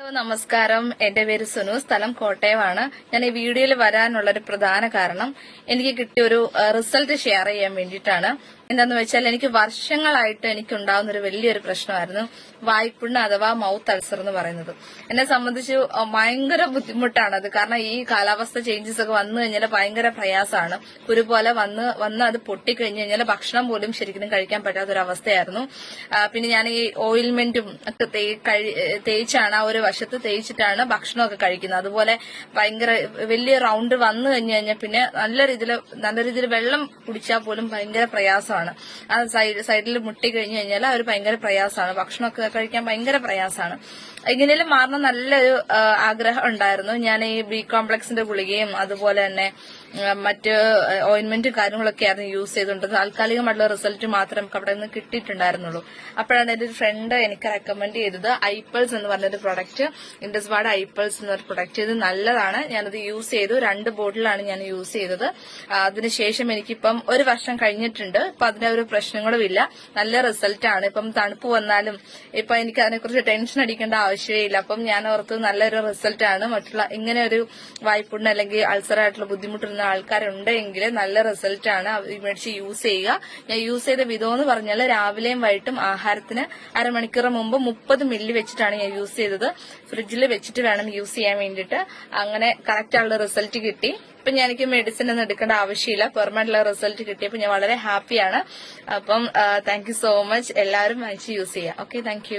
Hello നമസ്കാരം. എന്റെ പേര് സുനു. സ്ഥലം കോട്ടയമാണ്. ഞാൻ ഈ വീഡിയോയിൽ വരാനുള്ള ഒരു പ്രധാന കാരണം എനിക്ക് കിട്ടിയ ഒരു റിസൾട്ട് ഷെയർ ചെയ്യാൻ വേണ്ടിയിട്ടാണ്. എന്താന്ന് വെച്ചാൽ എനിക്ക് വർഷങ്ങളായിട്ട് എനിക്ക് ഉണ്ടാകുന്ന ഒരു വലിയൊരു പ്രശ്നമായിരുന്നു വായ്പുണ്ണ് അഥവാ മൗത്ത് അൾസർ എന്ന് പറയുന്നത്. എന്നെ സംബന്ധിച്ച് ഭയങ്കര ബുദ്ധിമുട്ടാണ് അത്. കാരണം ഈ കാലാവസ്ഥ ചേഞ്ചസ് ഒക്കെ വന്നു കഴിഞ്ഞാൽ ഭയങ്കര പ്രയാസമാണ്. ഒരുപോലെ പോലെ വന്ന് വന്ന് അത് പൊട്ടിക്കഴിഞ്ഞു കഴിഞ്ഞാൽ ഭക്ഷണം പോലും ശരിക്കും കഴിക്കാൻ പറ്റാത്ത ഒരു അവസ്ഥയായിരുന്നു പിന്നെ ഞാൻ ഈ ഓയിൽമെന്റും ഒക്കെ തേച്ചാണ് ആ ഒരു വശത്ത് തേച്ചിട്ടാണ് ഭക്ഷണമൊക്കെ കഴിക്കുന്നത്. അതുപോലെ ഭയങ്കര വലിയ റൗണ്ട് വന്നു കഴിഞ്ഞു കഴിഞ്ഞാൽ പിന്നെ നല്ല രീതിയിൽ നല്ല രീതിയിൽ വെള്ളം കുടിച്ചാൽ പോലും ഭയങ്കര പ്രയാസമാണ്. ആ സൈഡ് സൈഡിൽ മുട്ടി കഴിഞ്ഞു കഴിഞ്ഞാൽ അവർ ഭയങ്കര പ്രയാസമാണ്. ഭക്ഷണമൊക്കെ കഴിക്കാൻ ഭയങ്കര പ്രയാസമാണ്. എങ്ങനെയും മാറുന്ന നല്ലൊരു ആഗ്രഹം ഉണ്ടായിരുന്നു. ഞാൻ ഈ ബി കോംപ്ലക്സിന്റെ ഗുളികയും അതുപോലെ തന്നെ മറ്റ് ഓയിൻമെന്റും കാര്യങ്ങളൊക്കെ ആയിരുന്നു യൂസ് ചെയ്തുകൊണ്ട് താൽക്കാലികമായിട്ടുള്ള റിസൾട്ട് മാത്രം നമുക്ക് അവിടെ നിന്ന് കിട്ടിയിട്ടുണ്ടായിരുന്നുള്ളൂ. അപ്പോഴാണ് എന്റെ ഒരു ഫ്രണ്ട് എനിക്ക് റെക്കമെൻഡ് ചെയ്തത് ഐപ്പിൾസ് എന്ന് പറഞ്ഞൊരു പ്രൊഡക്റ്റ് ഇൻഡസ്വാഡ് ഐപ്പിൾസ് എന്നൊരു പ്രൊഡക്റ്റ് ഇത് നല്ലതാണ്. ഞാനത് യൂസ് ചെയ്തു. രണ്ട് ബോട്ടിലാണ് ഞാൻ യൂസ് ചെയ്തത്. അതിനുശേഷം എനിക്കിപ്പം ഒരു വർഷം കഴിഞ്ഞിട്ടുണ്ട്. ഇപ്പൊ അതിന്റെ ഒരു പ്രശ്നങ്ങളും ഇല്ല. നല്ല റിസൾട്ടാണ് ഇപ്പം തണുപ്പ് വന്നാലും ഇപ്പൊ എനിക്ക് അതിനെക്കുറിച്ച് ടെൻഷൻ അടിക്കേണ്ട ആവശ്യമേ ഇല്ല. അപ്പം ഞാൻ ഓർത്ത് നല്ലൊരു റിസൾട്ടാണ് മറ്റുള്ള ഇങ്ങനെ ഒരു വായ്പുണ്ണ് അല്ലെങ്കിൽ അൾസറായിട്ടുള്ള ബുദ്ധിമുട്ടുന്ന ആൾക്കാരുണ്ടെങ്കിൽ നല്ല റിസൾട്ടാണ് മേടിച്ച് യൂസ് ചെയ്യുക. ഞാൻ യൂസ് ചെയ്ത വിധം എന്ന് പറഞ്ഞാൽ രാവിലെയും വൈകിട്ടും ആഹാരത്തിന് അരമണിക്കൂർ മുമ്പ് മുപ്പത് മില്ലി വെച്ചിട്ടാണ് ഞാൻ യൂസ് ചെയ്തത്. ഫ്രിഡ്ജിൽ വെച്ചിട്ട് വേണം യൂസ് ചെയ്യാൻ വേണ്ടിയിട്ട്. അങ്ങനെ കറക്റ്റ് ആയുള്ള റിസൾട്ട് കിട്ടി. ഇപ്പൊ ഞാൻ എനിക്ക് മെഡിസിൻ ഒന്നും എടുക്കേണ്ട ആവശ്യമില്ല. പെർമനന്റ് റിസൾട്ട് കിട്ടിയപ്പോൾ ഞാൻ വളരെ ഹാപ്പിയാണ് അപ്പം താങ്ക് സോ മച്ച് എല്ലാവരും വാങ്ങിച്ച് യൂസ് ചെയ്യാം. Okay thank